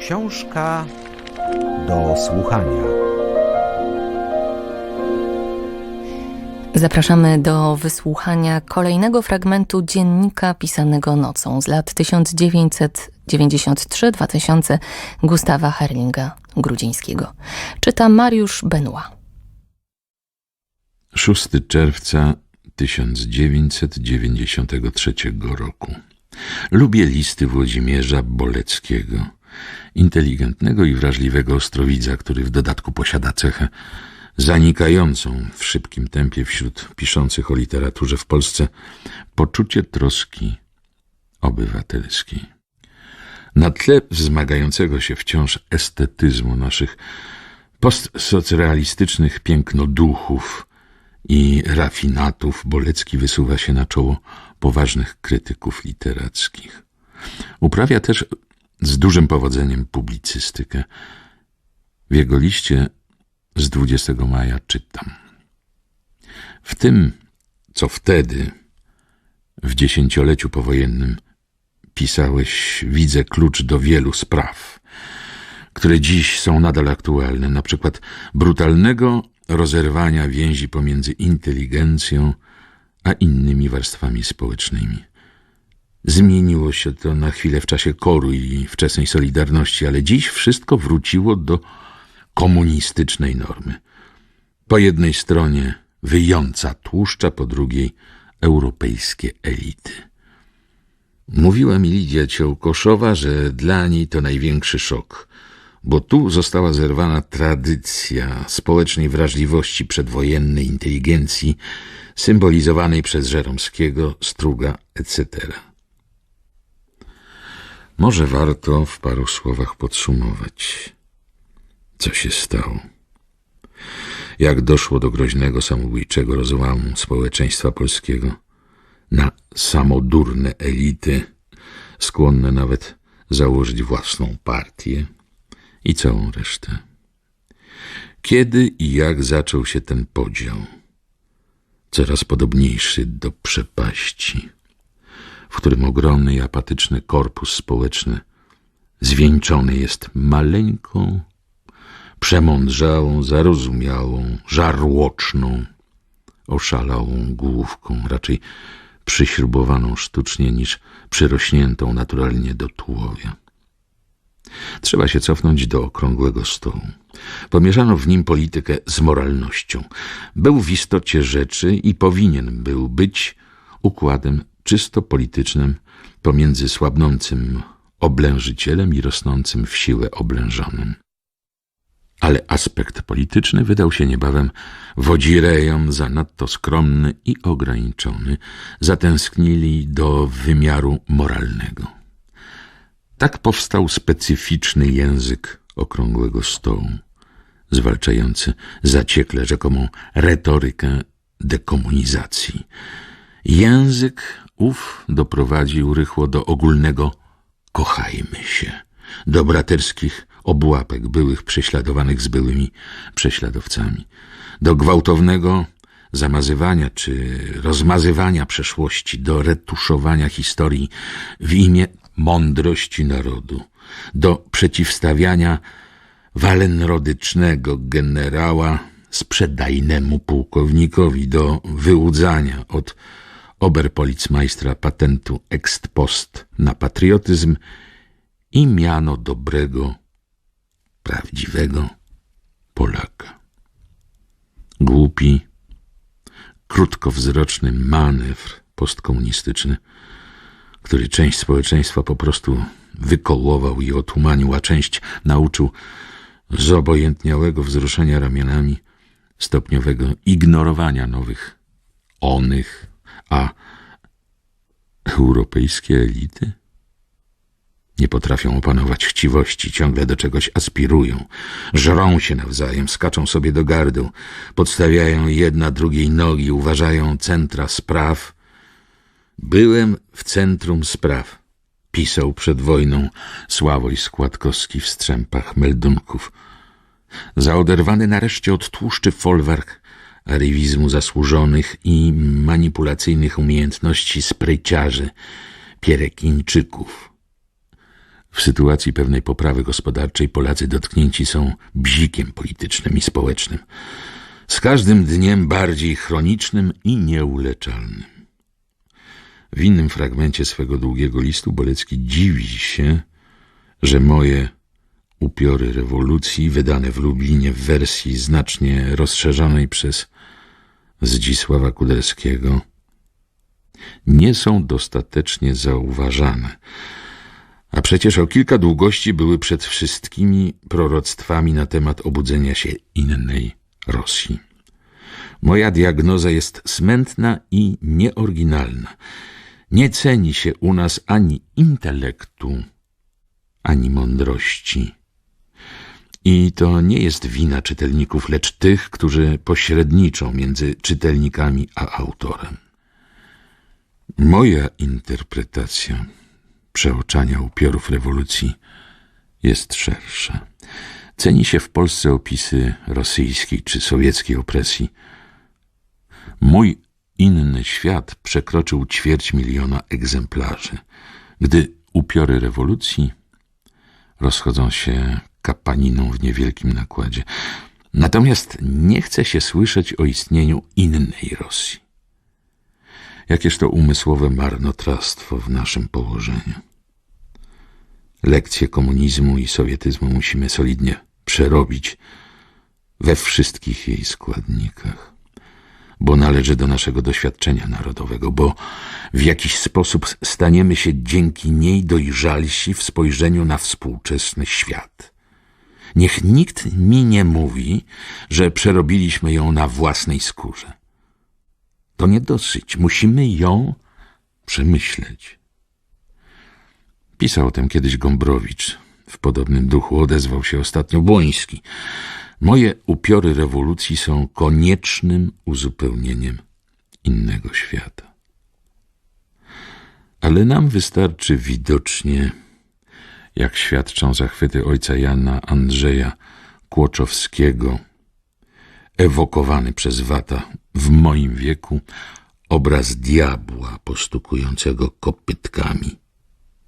Książka do słuchania. Zapraszamy do wysłuchania kolejnego fragmentu dziennika pisanego nocą z lat 1993-2000 Gustawa Herlinga Grudzińskiego. Czyta Mariusz Benua. 6 czerwca 1993 roku. Lubię listy Włodzimierza Boleckiego, inteligentnego i wrażliwego ostrowidza, który w dodatku posiada cechę zanikającą w szybkim tempie wśród piszących o literaturze w Polsce poczucie troski obywatelskiej. Na tle wzmagającego się wciąż estetyzmu naszych postsocrealistycznych pięknoduchów i rafinatów Bolecki wysuwa się na czoło poważnych krytyków literackich. Uprawia też z dużym powodzeniem publicystykę. W jego liście z 20 maja czytam. W tym, co wtedy, w dziesięcioleciu powojennym, pisałeś, widzę klucz do wielu spraw, które dziś są nadal aktualne, na przykład brutalnego rozerwania więzi pomiędzy inteligencją a innymi warstwami społecznymi. Zmieniło się to na chwilę w czasie koru i wczesnej Solidarności, ale dziś wszystko wróciło do komunistycznej normy. Po jednej stronie wyjąca tłuszcza, po drugiej europejskie elity. Mówiła mi Lidia Ciołkoszowa, że dla niej to największy szok, bo tu została zerwana tradycja społecznej wrażliwości przedwojennej inteligencji symbolizowanej przez Żeromskiego, Struga, etc. Może warto w paru słowach podsumować, co się stało. Jak doszło do groźnego, samobójczego rozłamu społeczeństwa polskiego na samodurne elity, skłonne nawet założyć własną partię i całą resztę. Kiedy i jak zaczął się ten podział, coraz podobniejszy do przepaści, w którym ogromny i apatyczny korpus społeczny zwieńczony jest maleńką, przemądrzałą, zarozumiałą, żarłoczną, oszalałą główką, raczej przyśrubowaną sztucznie niż przyrośniętą naturalnie do tułowia. Trzeba się cofnąć do okrągłego stołu. Pomierzano w nim politykę z moralnością. Był w istocie rzeczy i powinien był być układem czysto politycznym pomiędzy słabnącym oblężycielem i rosnącym w siłę oblężonym. Ale aspekt polityczny wydał się niebawem wodzirejom zanadto skromny i ograniczony. Zatęsknili do wymiaru moralnego. Tak powstał specyficzny język okrągłego stołu, zwalczający zaciekle rzekomą retorykę dekomunizacji. Język ów doprowadził rychło do ogólnego kochajmy się, do braterskich obłapek byłych prześladowanych z byłymi prześladowcami, do gwałtownego zamazywania czy rozmazywania przeszłości, do retuszowania historii w imię mądrości narodu, do przeciwstawiania walenrodycznego generała sprzedajnemu pułkownikowi, do wyłudzania od oberpolicmajstra patentu ex post na patriotyzm i miano dobrego, prawdziwego Polaka. Głupi, krótkowzroczny manewr postkomunistyczny, który część społeczeństwa po prostu wykołował i otumanił, a część nauczył zobojętniałego wzruszenia ramionami, stopniowego ignorowania nowych onych, a europejskie elity nie potrafią opanować chciwości, ciągle do czegoś aspirują, żrą się nawzajem, skaczą sobie do gardła, podstawiają jedna drugiej nogi, uważają centra spraw. Byłem w centrum spraw, pisał przed wojną Sławoj Składkowski w strzępach meldunków. Zaoderwany nareszcie od tłuszczy folwark arywizmu zasłużonych i manipulacyjnych umiejętności spryciarzy, pierekińczyków – W sytuacji pewnej poprawy gospodarczej Polacy dotknięci są bzikiem politycznym i społecznym, z każdym dniem bardziej chronicznym i nieuleczalnym. W innym fragmencie swego długiego listu Bolecki dziwi się, że moje upiory rewolucji, wydane w Lublinie w wersji znacznie rozszerzonej przez Zdzisława Kudelskiego, nie są dostatecznie zauważane. A przecież o kilka długości były przed wszystkimi proroctwami na temat obudzenia się innej Rosji. Moja diagnoza jest smętna i nieoryginalna. Nie ceni się u nas ani intelektu, ani mądrości. I to nie jest wina czytelników, lecz tych, którzy pośredniczą między czytelnikami a autorem. Moja interpretacja przeoczania upiorów rewolucji jest szersza. Ceni się w Polsce opisy rosyjskiej czy sowieckiej opresji. Mój inny świat przekroczył ćwierć miliona egzemplarzy, gdy upiory rewolucji rozchodzą się kapaniną w niewielkim nakładzie. Natomiast nie chce się słyszeć o istnieniu innej Rosji. Jakież to umysłowe marnotrawstwo w naszym położeniu. Lekcje komunizmu i sowietyzmu musimy solidnie przerobić we wszystkich jej składnikach, bo należy do naszego doświadczenia narodowego, bo w jakiś sposób staniemy się dzięki niej dojrzalsi w spojrzeniu na współczesny świat. Niech nikt mi nie mówi, że przerobiliśmy ją na własnej skórze. To nie dosyć. Musimy ją przemyśleć. Pisał o tym kiedyś Gombrowicz. W podobnym duchu odezwał się ostatnio Błoński. Moje upiory rewolucji są koniecznym uzupełnieniem innego świata. Ale nam wystarczy widocznie, jak świadczą zachwyty ojca Jana Andrzeja Kłoczowskiego, ewokowany przez Wata w moim wieku obraz diabła postukującego kopytkami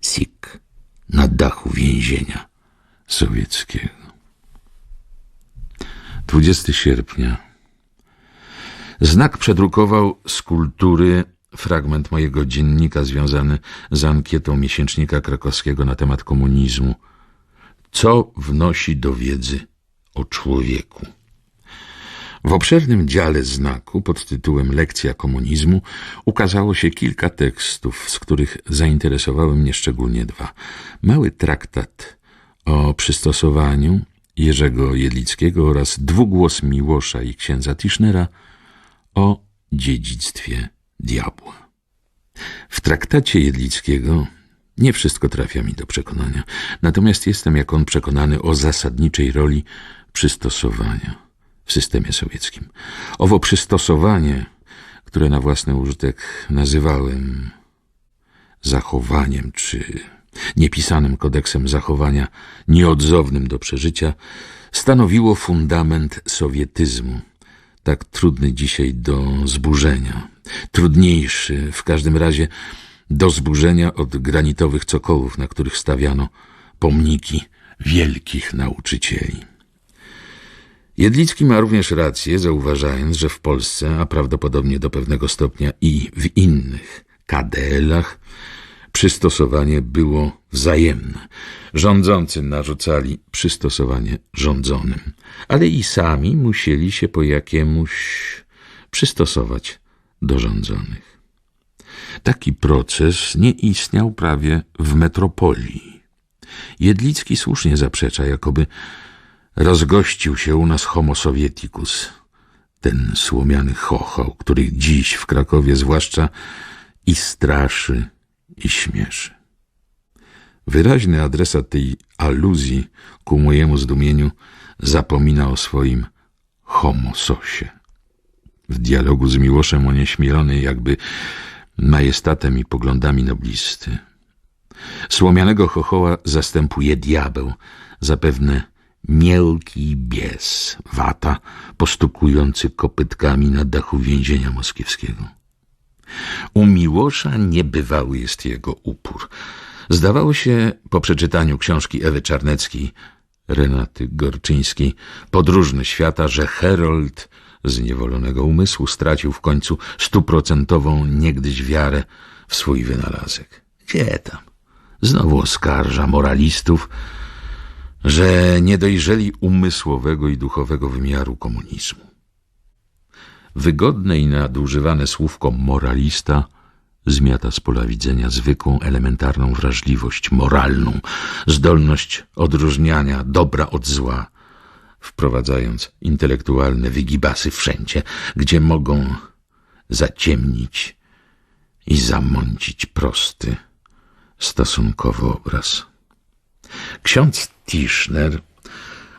sik na dachu więzienia sowieckiego. 20 sierpnia. Znak przedrukował z kultury fragment mojego dziennika związany z ankietą miesięcznika krakowskiego na temat komunizmu. Co wnosi do wiedzy o człowieku? W obszernym dziale znaku pod tytułem Lekcja komunizmu ukazało się kilka tekstów, z których zainteresowały mnie szczególnie dwa. Mały traktat o przystosowaniu Jerzego Jedlickiego oraz dwugłos Miłosza i księdza Tischnera o dziedzictwie diabła. W traktacie Jedlickiego nie wszystko trafia mi do przekonania, natomiast jestem jak on przekonany o zasadniczej roli przystosowania w systemie sowieckim. Owo przystosowanie, które na własny użytek nazywałem zachowaniem czy niepisanym kodeksem zachowania nieodzownym do przeżycia, stanowiło fundament sowietyzmu, tak trudny dzisiaj do zburzenia, trudniejszy w każdym razie do zburzenia od granitowych cokołów, na których stawiano pomniki wielkich nauczycieli. Jedlicki ma również rację, zauważając, że w Polsce, a prawdopodobnie do pewnego stopnia i w innych KDL-ach, przystosowanie było wzajemne. Rządzący narzucali przystosowanie rządzonym, ale i sami musieli się po jakiemuś przystosować do rządzonych. Taki proces nie istniał prawie w metropolii. Jedlicki słusznie zaprzecza, jakoby rozgościł się u nas homo sovieticus, ten słomiany chochoł, który dziś w Krakowie zwłaszcza i straszy, i śmieszy. Wyraźny adresat tej aluzji ku mojemu zdumieniu zapomina o swoim homososie. W dialogu z Miłoszem onieśmielony jakby majestatem i poglądami noblisty. Słomianego chochoła zastępuje diabeł, zapewne mielki bies, wata, postukujący kopytkami na dachu więzienia moskiewskiego. U Miłosza niebywały jest jego upór. Zdawało się po przeczytaniu książki Ewy Czarneckiej, Renaty Gorczyńskiej, Podróżny świata, że Herold zniewolonego umysłu stracił w końcu stuprocentową niegdyś wiarę w swój wynalazek. Gdzie tam? Znowu oskarża moralistów, że nie dojrzeli umysłowego i duchowego wymiaru komunizmu. Wygodne i nadużywane słówko moralista zmiata z pola widzenia zwykłą, elementarną wrażliwość moralną, zdolność odróżniania dobra od zła, wprowadzając intelektualne wygibasy wszędzie, gdzie mogą zaciemnić i zamącić prosty, stosunkowo obraz. Ksiądz Tischner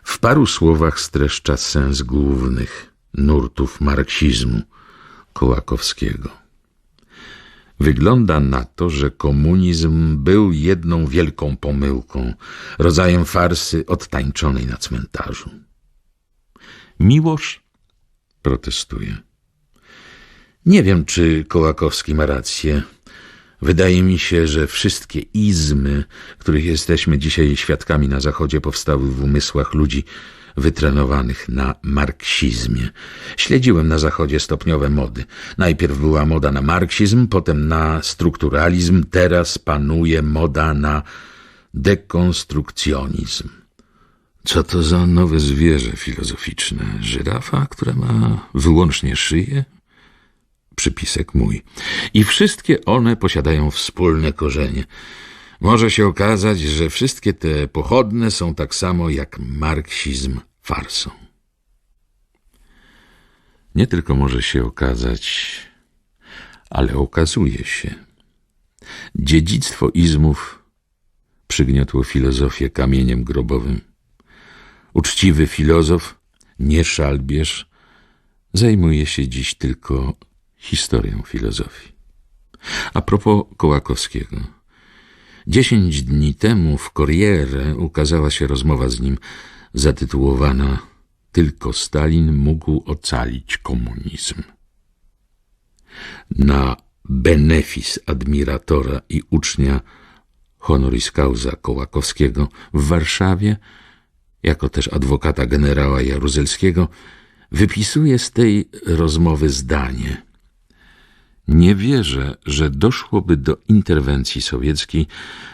w paru słowach streszcza sens głównych nurtów marksizmu Kołakowskiego. Wygląda na to, że komunizm był jedną wielką pomyłką, rodzajem farsy odtańczonej na cmentarzu. Miłosz protestuje. Nie wiem, czy Kołakowski ma rację. Wydaje mi się, że wszystkie izmy, których jesteśmy dzisiaj świadkami na Zachodzie, powstały w umysłach ludzi wytrenowanych na marksizmie. Śledziłem na Zachodzie stopniowe mody. Najpierw była moda na marksizm, potem na strukturalizm, teraz panuje moda na dekonstrukcjonizm. Co to za nowe zwierzę filozoficzne? Żyrafa, która ma wyłącznie szyję? Przypisek mój. I wszystkie one posiadają wspólne korzenie. Może się okazać, że wszystkie te pochodne są tak samo jak marksizm farsą. Nie tylko może się okazać, ale okazuje się. Dziedzictwo izmów przygniotło filozofię kamieniem grobowym. Uczciwy filozof, nie szalbierz, zajmuje się dziś tylko historią filozofii. A propos Kołakowskiego. Dziesięć dni temu w Corriere ukazała się rozmowa z nim zatytułowana Tylko Stalin mógł ocalić komunizm. Na benefis admiratora i ucznia honoris causa Kołakowskiego w Warszawie, jako też adwokata generała Jaruzelskiego, wypisuje z tej rozmowy zdanie – nie wierzę, że doszłoby do interwencji sowieckiej,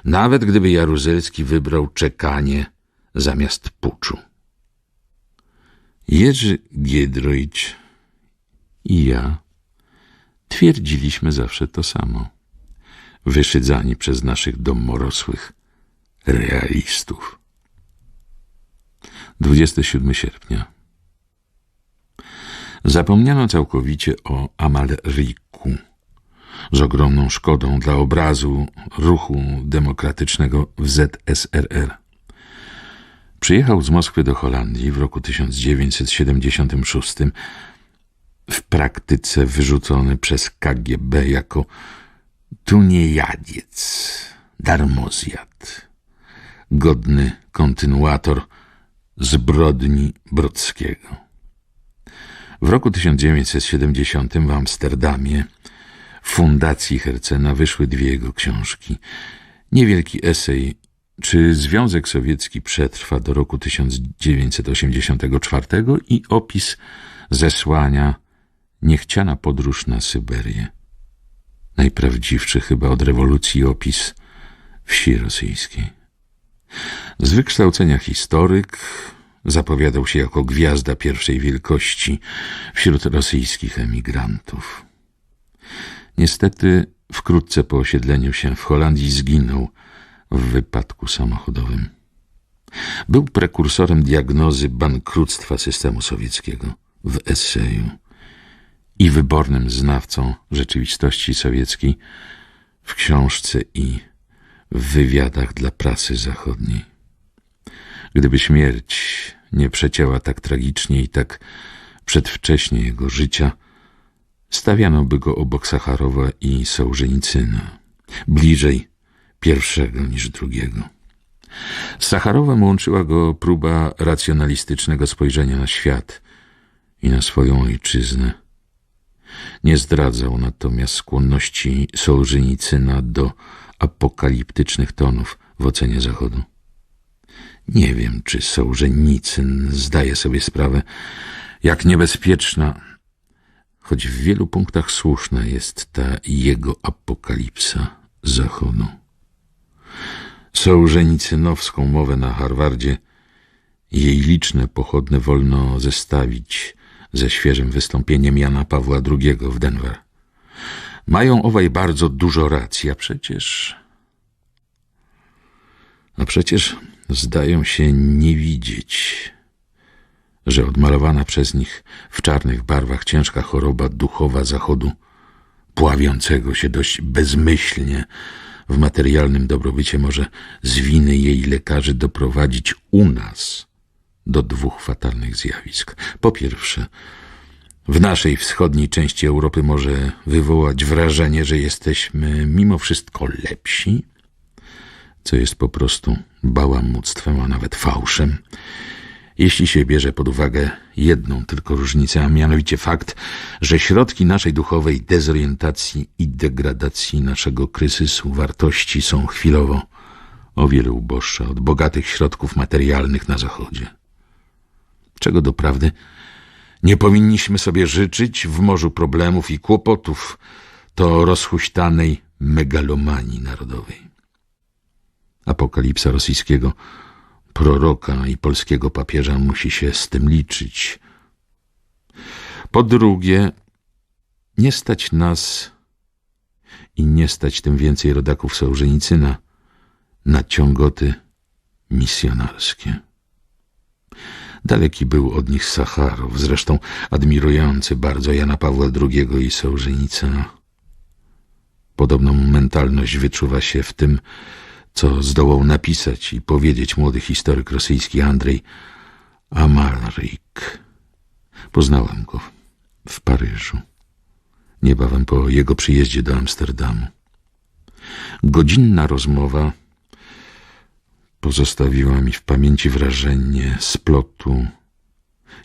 nawet gdyby Jaruzelski wybrał czekanie zamiast puczu. Jerzy Giedroyć i ja twierdziliśmy zawsze to samo, wyszydzani przez naszych domorosłych realistów. 27 sierpnia Zapomniano całkowicie o Amalriku z ogromną szkodą dla obrazu ruchu demokratycznego w ZSRR. Przyjechał z Moskwy do Holandii w roku 1976, w praktyce wyrzucony przez KGB jako tuniejadiec, darmozjad, godny kontynuator zbrodni Brodskiego. W roku 1970 w Amsterdamie w Fundacji Hercena wyszły dwie jego książki. Niewielki esej Czy Związek Sowiecki przetrwa do roku 1984 i opis zesłania Niechciana podróż na Syberię. Najprawdziwszy chyba od rewolucji opis wsi rosyjskiej. Z wykształcenia historyk, Zapowiadał się jako gwiazda pierwszej wielkości wśród rosyjskich emigrantów. Niestety wkrótce po osiedleniu się w Holandii zginął w wypadku samochodowym. Był prekursorem diagnozy bankructwa systemu sowieckiego w eseju i wybornym znawcą rzeczywistości sowieckiej w książce i w wywiadach dla prasy zachodniej. Gdyby śmierć nie przecięła tak tragicznie i tak przedwcześnie jego życia, stawiano by go obok Sacharowa i Sołżenicyna, bliżej pierwszego niż drugiego. Z Sacharowem łączyła go próba racjonalistycznego spojrzenia na świat i na swoją ojczyznę. Nie zdradzał natomiast skłonności Sołżenicyna do apokaliptycznych tonów w ocenie Zachodu. Nie wiem, czy Sołżenicyn zdaje sobie sprawę, jak niebezpieczna, choć w wielu punktach słuszna jest ta jego apokalipsa Zachodu. Sołżenicynowską mowę na Harvardzie jej liczne pochodne wolno zestawić ze świeżym wystąpieniem Jana Pawła II w Denver. Mają obaj bardzo dużo racji, a przecież... A przecież zdają się nie widzieć, że odmalowana przez nich w czarnych barwach ciężka choroba duchowa Zachodu, pławiącego się dość bezmyślnie w materialnym dobrobycie, może z winy jej lekarzy doprowadzić u nas do dwóch fatalnych zjawisk. Po pierwsze, w naszej wschodniej części Europy może wywołać wrażenie, że jesteśmy mimo wszystko lepsi, co jest po prostu bałamuctwem, a nawet fałszem. Jeśli się bierze pod uwagę jedną tylko różnicę, a mianowicie fakt, że środki naszej duchowej dezorientacji i degradacji naszego kryzysu wartości są chwilowo o wiele uboższe od bogatych środków materialnych na Zachodzie. Czego doprawdy nie powinniśmy sobie życzyć w morzu problemów i kłopotów, to rozhuśtanej megalomanii narodowej. Apokalipsa rosyjskiego proroka i polskiego papieża musi się z tym liczyć. Po drugie, nie stać nas i nie stać tym więcej rodaków Sołżenicyna na ciągoty misjonarskie. Daleki był od nich Sacharow, zresztą admirujący bardzo Jana Pawła II i Sołżenicyna. Podobną mentalność wyczuwa się w tym, co zdołał napisać i powiedzieć młody historyk rosyjski Andrzej Amalrik. Poznałem go w Paryżu, niebawem po jego przyjeździe do Amsterdamu. Godzinna rozmowa pozostawiła mi w pamięci wrażenie splotu,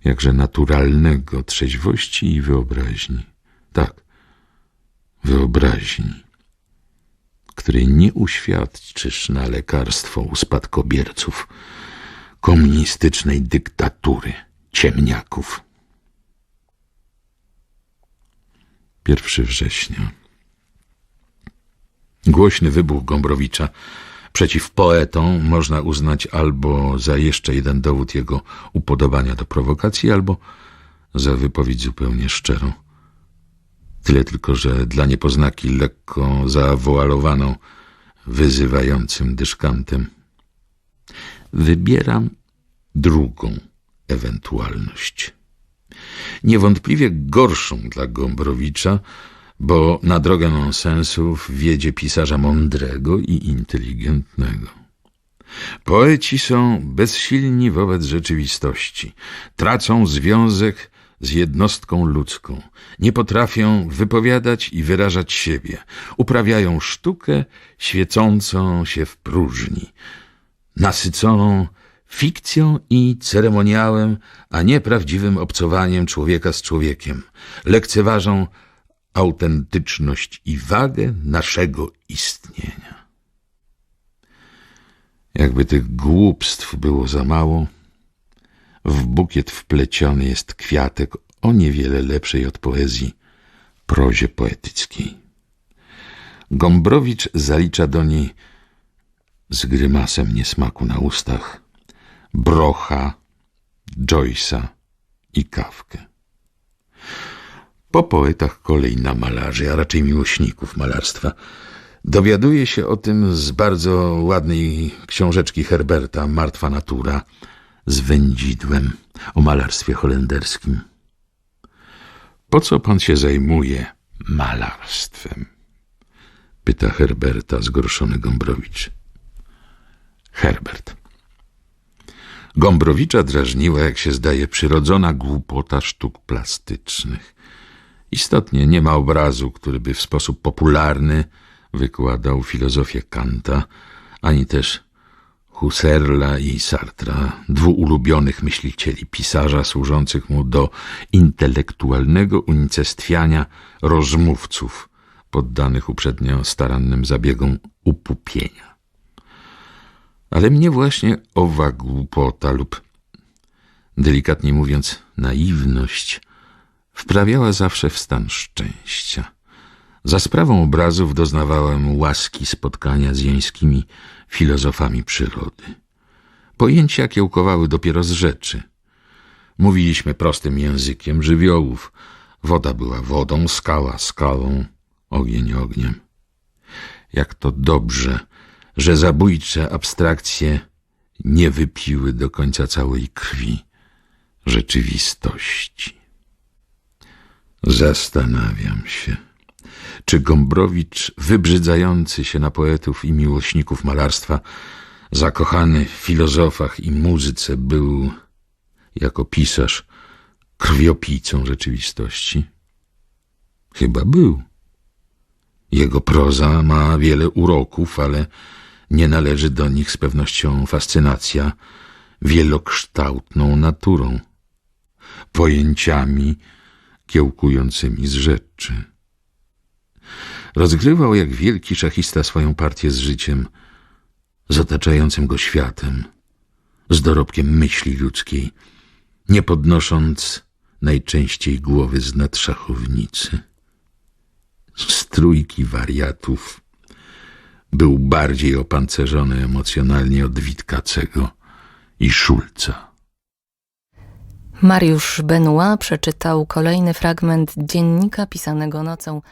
jakże naturalnego trzeźwości i wyobraźni. Tak, wyobraźni której nie uświadczysz na lekarstwo u spadkobierców komunistycznej dyktatury ciemniaków. 1 września. Głośny wybuch Gombrowicza przeciw poetom można uznać albo za jeszcze jeden dowód jego upodobania do prowokacji, albo za wypowiedź zupełnie szczerą. Tyle tylko, że dla niepoznaki lekko zawoalowaną, wyzywającym dyszkantem. Wybieram drugą ewentualność. Niewątpliwie gorszą dla Gombrowicza, bo na drogę nonsensów wiedzie pisarza mądrego i inteligentnego. Poeci są bezsilni wobec rzeczywistości, tracą związek z jednostką ludzką, nie potrafią wypowiadać i wyrażać siebie, uprawiają sztukę świecącą się w próżni, nasyconą fikcją i ceremoniałem, a nie prawdziwym obcowaniem człowieka z człowiekiem, lekceważą autentyczność i wagę naszego istnienia. Jakby tych głupstw było za mało, w bukiet wpleciony jest kwiatek o niewiele lepszej od poezji prozie poetyckiej. Gombrowicz zalicza do niej z grymasem niesmaku na ustach Brocha, Joyce'a i Kawkę. Po poetach kolej na malarzy, a raczej miłośników malarstwa. Dowiaduje się o tym z bardzo ładnej książeczki Herberta Martwa Natura z wędzidłem o malarstwie holenderskim. Po co pan się zajmuje malarstwem? Pyta Herberta zgorszony Gombrowicz. Herbert. Gombrowicza drażniła, jak się zdaje, przyrodzona głupota sztuk plastycznych. Istotnie nie ma obrazu, który by w sposób popularny wykładał filozofię Kanta, ani też Husserla i Sartra, dwóch ulubionych myślicieli pisarza służących mu do intelektualnego unicestwiania rozmówców, poddanych uprzednio starannym zabiegom upupienia. Ale mnie właśnie owa głupota lub, delikatnie mówiąc, naiwność wprawiała zawsze w stan szczęścia. Za sprawą obrazów doznawałem łaski spotkania z jańskimi filozofami przyrody. Pojęcia kiełkowały dopiero z rzeczy. Mówiliśmy prostym językiem żywiołów. Woda była wodą, skała skalą, ogień ogniem. Jak to dobrze, że zabójcze abstrakcje nie wypiły do końca całej krwi rzeczywistości. Zastanawiam się, czy Gombrowicz, wybrzydzający się na poetów i miłośników malarstwa, zakochany w filozofach i muzyce, był, jako pisarz, krwiopijcą rzeczywistości? Chyba był. Jego proza ma wiele uroków, ale nie należy do nich z pewnością fascynacja wielokształtną naturą, pojęciami kiełkującymi z rzeczy. Rozgrywał jak wielki szachista swoją partię z życiem, z otaczającym go światem, z dorobkiem myśli ludzkiej, nie podnosząc najczęściej głowy z nad szachownicy. Z trójki wariatów był bardziej opancerzony emocjonalnie od Witkacego i Szulca. Mariusz Benoit przeczytał kolejny fragment dziennika pisanego nocą.